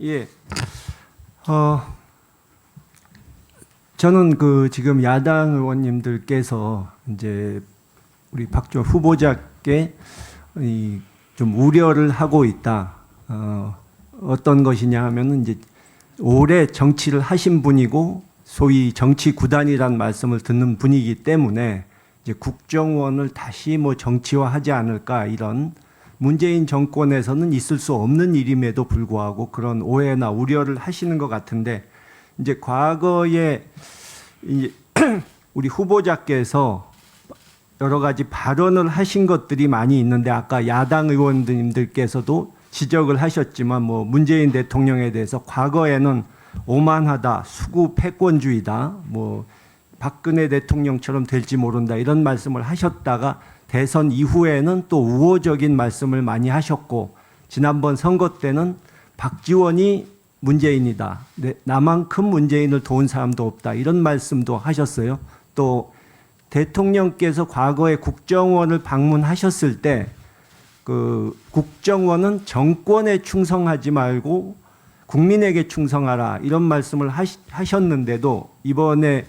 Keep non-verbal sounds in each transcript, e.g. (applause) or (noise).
예. 어, 저는 그 지금 야당 의원님들께서 이제 우리 박지원 후보자께 이 좀 우려를 하고 있다. 어, 어떤 것이냐 하면은 이제 오래 정치를 하신 분이고 소위 정치 구단이란 말씀을 듣는 분이기 때문에 이제 국정원을 다시 뭐 정치화하지 않을까 이런 문재인 정권에서는 있을 수 없는 일임에도 불구하고 그런 오해나 우려를 하시는 것 같은데 이제 과거에 이 (clears throat) 우리 후보자께서 여러 가지 발언을 하신 것들이 많이 있는데 아까 야당 의원님들께서도 지적을 하셨지만 뭐 문재인 대통령에 대해서 과거에는 오만하다, 수구 패권주의다, 뭐 박근혜 대통령처럼 될지 모른다 이런 말씀을 하셨다가 대선 이후에는 또 우호적인 말씀을 많이 하셨고 지난번 선거 때는 박지원이 문재인이다. 네, 나만큼 문재인을 도운 사람도 없다. 이런 말씀도 하셨어요. 또 대통령께서 과거에 국정원을 방문하셨을 때 그 국정원은 정권에 충성하지 말고 국민에게 충성하라 이런 말씀을 하셨는데도 이번에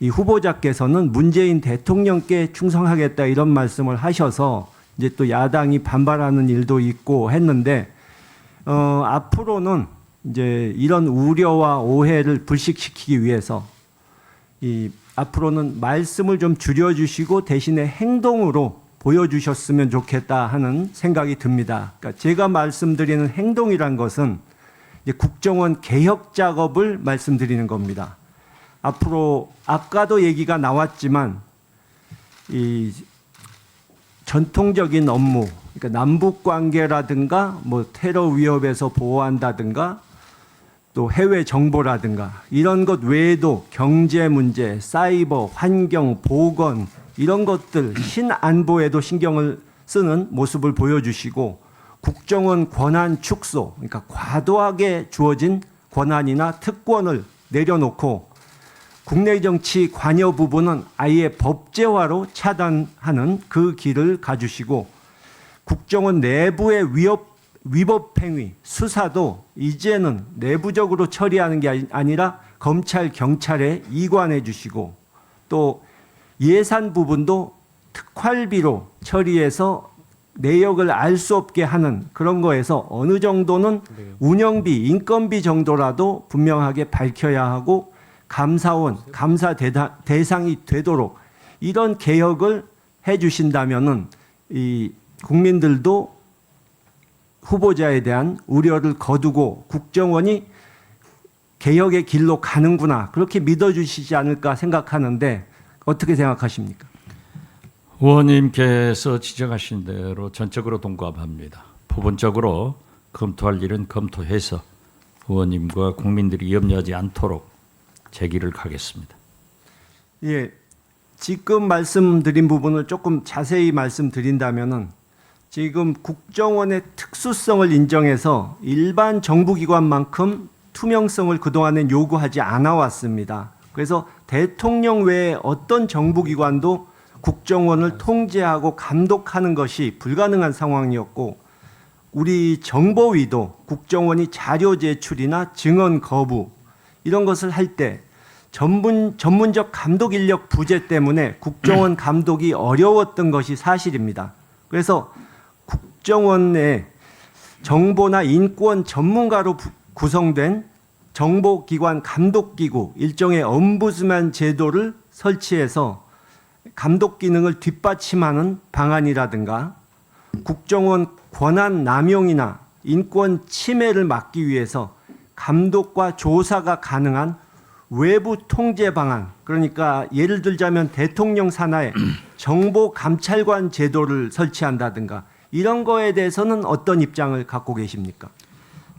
이 후보자께서는 문재인 대통령께 충성하겠다 이런 말씀을 하셔서 이제 또 야당이 반발하는 일도 있고 했는데 어, 앞으로는 이제 이런 우려와 오해를 불식시키기 위해서 이 앞으로는 말씀을 좀 줄여주시고 대신에 행동으로 보여주셨으면 좋겠다 하는 생각이 듭니다. 그러니까 제가 말씀드리는 행동이란 것은 국정원 개혁 작업을 말씀드리는 겁니다. 앞으로 아까도 얘기가 나왔지만 이 전통적인 업무, 그러니까 남북 관계라든가 뭐 테러 위협에서 보호한다든가 또 해외 정보라든가 이런 것 외에도 경제 문제, 사이버, 환경, 보건 이런 것들 신안보에도 신경을 쓰는 모습을 보여주시고 국정원 권한 축소, 그러니까 과도하게 주어진 권한이나 특권을 내려놓고 국내 정치 관여 부분은 아예 법제화로 차단하는 그 길을 가주시고 국정원 내부의 위협 위법 행위 수사도 이제는 내부적으로 처리하는 게 아니- 아니라 검찰 경찰에 이관해 주시고 또 예산 부분도 특활비로 처리해서 내역을 알 수 없게 하는 그런 거에서 어느 정도는 운영비, 인건비 정도라도 분명하게 밝혀야 하고 감사원, 감사 대상이 되도록 이런 개혁을 해 주신다면은 이 국민들도 후보자에 대한 우려를 거두고 국정원이 개혁의 길로 가는구나 그렇게 믿어주시지 않을까 생각하는데 어떻게 생각하십니까? 의원님께서 지적하신 대로 전적으로 동감합니다. 부분적으로 검토할 일은 검토해서 의원님과 국민들이 염려하지 않도록 제기를 가겠습니다. 예, 지금 말씀드린 부분을 조금 자세히 말씀드린다면은 지금 국정원의 특수성을 인정해서 일반 정부기관만큼 투명성을 그동안엔 요구하지 않아 왔습니다. 그래서 대통령 외에 어떤 정부기관도 국정원을 통제하고 감독하는 것이 불가능한 상황이었고 우리 정보위도 국정원이 자료 제출이나 증언 거부 이런 것을 할 때 전문 전문적 감독 인력 부재 때문에 국정원 감독이 어려웠던 것이 사실입니다. 그래서 국정원의 정보나 인권 전문가로 부- 구성된 정보기관 감독기구 일종의 엄부스만 제도를 설치해서 감독 기능을 뒷받침하는 방안이라든가 국정원 권한 남용이나 인권 침해를 막기 위해서 감독과 조사가 가능한 외부 통제 방안 그러니까 예를 들자면 대통령 산하에 (clears throat) 정보 감찰관 제도를 설치한다든가 이런 거에 대해서는 어떤 입장을 갖고 계십니까?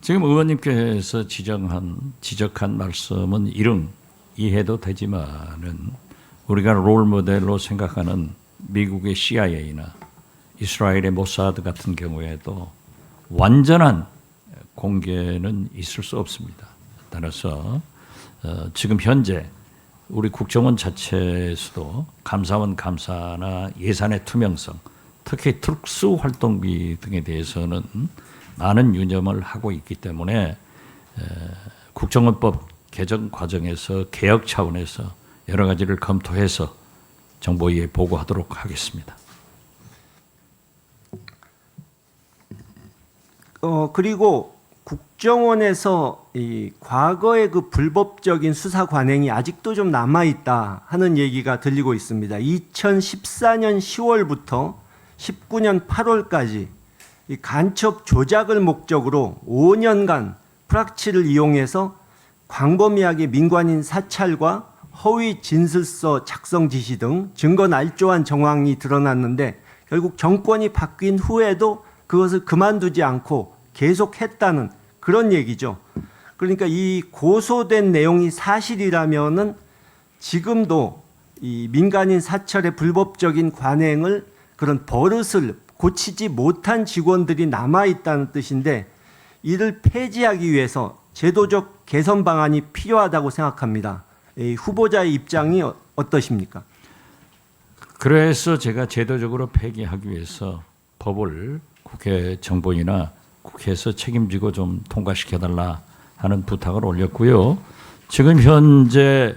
지금 의원님께서 지정한 지적한 말씀은 이릉 이해도 되지만은 우리가 롤 모델로 생각하는 미국의 CIA나 이스라엘의 모사드 같은 경우에도 완전한 공개는 있을 수 없습니다. 따라서 어, 지금 현재 우리 국정원 자체에서도 감사원 감사나 예산의 투명성, 특히 특수 활동비 등에 대해서는 많은 유념을 하고 있기 때문에 에, 국정원법 개정 과정에서 개혁 차원에서 여러 가지를 검토해서 정보위에 보고하도록 하겠습니다. 어 그리고 국정원에서 이 과거의 그 불법적인 수사 관행이 아직도 좀 남아 있다 하는 얘기가 들리고 있습니다. 2014년 10월부터 19년 8월까지 이 간첩 조작을 목적으로 5년간 프락치를 이용해서 광범위하게 민관인 사찰과 허위 진술서 작성 지시 등 증거 날조한 정황이 드러났는데 결국 정권이 바뀐 후에도 그것을 그만두지 않고 계속했다는 그런 얘기죠. 그러니까 이 고소된 내용이 사실이라면은 지금도 이 민간인 사찰의 불법적인 관행을 그런 버릇을 고치지 못한 직원들이 남아 있다는 뜻인데 이를 폐지하기 위해서 제도적 개선 방안이 필요하다고 생각합니다. 이 후보자의 입장이 어- 어떠십니까? 그래서 제가 제도적으로 폐기하기 위해서 법을 국회 정보위나 국회에서 책임지고 좀 통과시켜달라 하는 부탁을 올렸고요. 지금 현재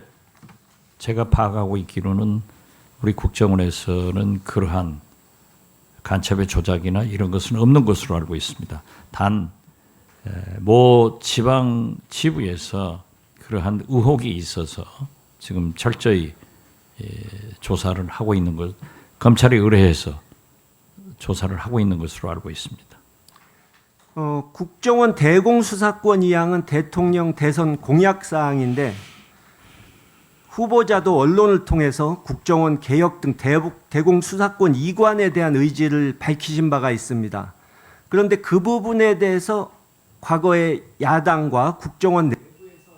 제가 파악하고 있기로는 우리 국정원에서는 그러한 간첩의 조작이나 이런 것은 없는 것으로 알고 있습니다. 단, 에, 모 지방 지부에서 그러한 의혹이 있어서 지금 철저히 예, 조사를 하고 있는 것, 검찰에 의뢰해서 조사를 하고 있는 것으로 알고 있습니다. 어, 국정원 대공수사권 이양은 대통령 대선 공약 사항인데 후보자도 언론을 통해서 국정원 개혁 등 대북 대공수사권 이관에 대한 의지를 밝히신 바가 있습니다. 그런데 그 부분에 대해서 과거에 야당과 국정원 내부에서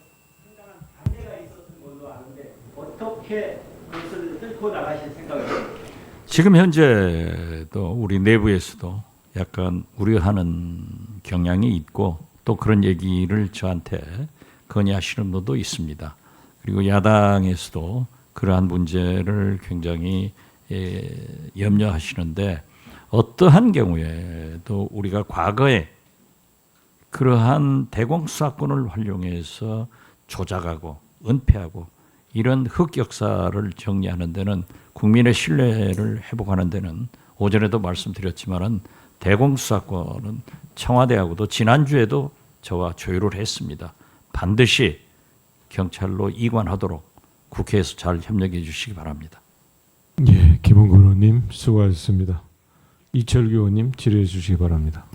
상당한 반대가 있었던 걸로 아는데 어떻게 그것을 뚫고 나가실 생각이에요? 지금 현재도 우리 내부에서도 약간 우려하는 경향이 있고 또 그런 얘기를 저한테 건의하시는 분도 있습니다. 그리고 야당에서도 그러한 문제를 굉장히 예, 염려하시는데 어떠한 경우에도 우리가 과거에 그러한 대공수사권을 활용해서 조작하고 은폐하고 이런 흑역사를 정리하는 데는 국민의 신뢰를 회복하는 데는 오전에도 말씀드렸지만은 대공수사권은 청와대하고도 지난주에도 저와 조율을 했습니다. 반드시 경찰로 이관하도록 국회에서 잘 협력해 주시기 바랍니다. 예, 김원근 의원님 수고하셨습니다. 이철규 의원님 질의해 주시기 바랍니다.